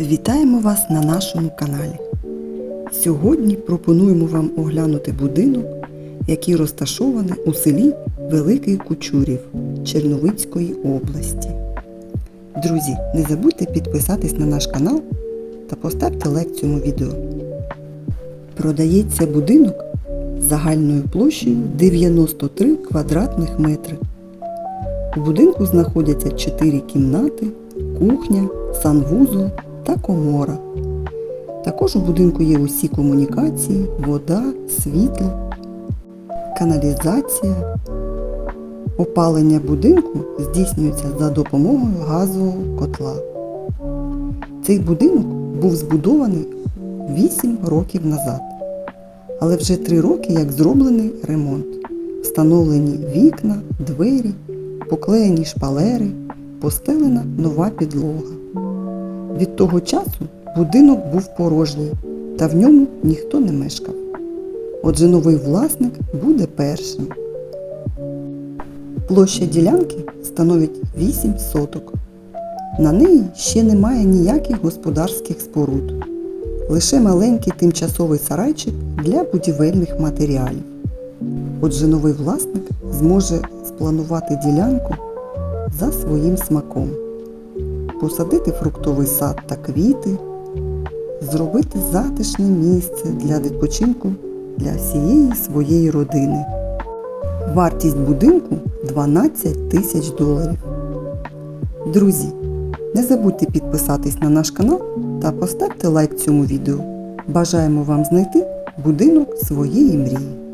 Вітаємо вас на нашому каналі. Сьогодні пропонуємо вам оглянути будинок, який розташований у селі Великий Кучурів Черновицької області. Друзі, не забудьте підписатись на наш канал та поставте лайк цьому відео. Продається будинок загальною площею 93 квадратних метри. У будинку знаходяться 4 кімнати, кухня, санвузол та комора. Також у будинку є усі комунікації, вода, світло, каналізація. Опалення будинку здійснюється за допомогою газового котла. Цей будинок був збудований 8 років назад, але вже 3 роки як зроблений ремонт. Встановлені вікна, двері, поклеєні шпалери, постелена нова підлога. Від того часу будинок був порожній, та в ньому ніхто не мешкав. Отже, новий власник буде першим. Площа ділянки становить 8 соток. На неї ще немає ніяких господарських споруд, лише маленький тимчасовий сарайчик для будівельних матеріалів. Отже, новий власник зможе спланувати ділянку за своїм смаком, посадити фруктовий сад та квіти, зробити затишне місце для відпочинку для всієї своєї родини. Вартість будинку 12 тисяч доларів. Друзі, не забудьте підписатись на наш канал та поставте лайк цьому відео. Бажаємо вам знайти будинок своєї мрії.